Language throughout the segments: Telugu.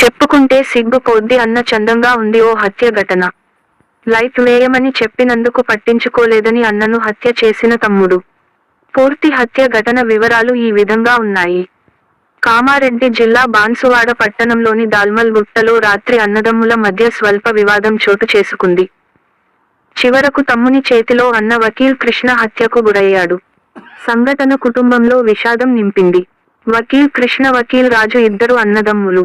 చెప్పుకుంటే సిగ్గుపోద్ది అన్న చందంగా ఉంది ఓ హత్య ఘటన. లైఫ్ వేయమని చెప్పినందుకు పట్టించుకోలేదని అన్నను హత్య చేసిన తమ్ముడు. పూర్తి హత్య ఘటన వివరాలు ఈ విధంగా ఉన్నాయి. కామారెడ్డి జిల్లా బాన్సువాడ పట్టణంలోని దాల్మల్ గుట్టలో రాత్రి అన్నదమ్ముల మధ్య స్వల్ప వివాదం చోటు చేసుకుంది. చివరకు తమ్ముని చేతిలో అన్న వకీల్ కృష్ణ హత్యకు గురయ్యాడు. సంఘటన కుటుంబంలో విషాదం నింపింది. వకీల్ కృష్ణ వకీల్ రాజు ఇద్దరు అన్నదమ్ములు.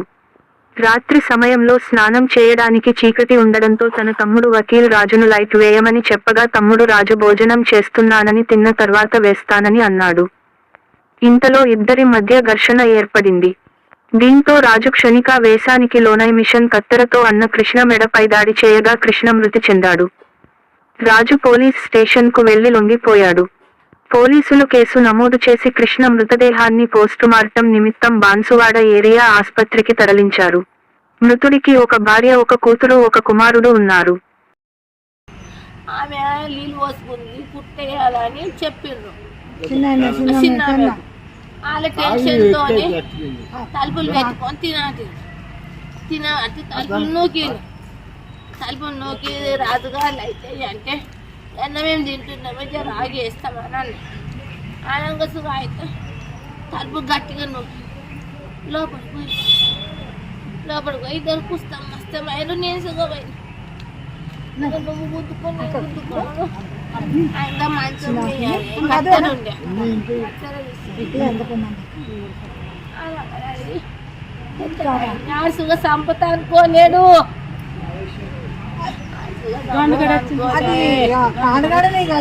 రాత్రి సమయంలో స్నానం చేయడానికి చీకటి ఉండడంతో తన తమ్ముడు వకీల్ రాజును లైట్ వేయమని చెప్పగా తమ్ముడు రాజు భోజనం చేస్తున్నానని తిన్న తర్వాత వేస్తానని అన్నాడు. ఇంతలో ఇద్దరి మధ్య ఘర్షణ ఏర్పడింది. దీంతో రాజు క్షణిక వేశానికి లోనై మిషన్ కత్తెరతో అన్న కృష్ణ మెడపై దాడి చేయగా కృష్ణ మృతి చెందాడు. రాజు పోలీస్ స్టేషన్కు వెళ్ళి లొంగిపోయాడు. పోలీసులు కేసు నమోదు చేసి కృష్ణ మృతదేహాన్ని పోస్టుమార్టం నిమిత్తం బాన్సువాడ ఏరియా ఆస్పత్రికి తరలించారు. మృతుడికి ఒక భార్య ఒక కూతురు ఒక కుమారుడు ఉన్నారు. ఆమె నీళ్ళు పోసుకుంది పుట్టేయాలని చెప్పిండ్రు. చిన్న. వాళ్ళ టెన్షన్తో తలుపులు పెట్టుకొని తినాటి తినబట్టి తలుపులు నూకిండు తలుపులు నూకి రాజుగారు అయితే అంటే అన్న మేము తింటున్నాము జర ఆగి వేస్తామని అన్న ఆనంగసుగా అయితే తలుపు గట్టిగా నూకి లోపలికి పోయి లోపలికి పోయి ఇద్దరు పుస్తాం మస్తాం అయిన నేను సుఖపోయింది నువ్వు గుద్దుకొని నేను గుద్దుకోను ఆయన మంచం వేయాలి కత్తెర ఉండే. కత్తెర తీసి నాసుగా సంపత అనుకోలేడు అది కాడగాడనే ఇక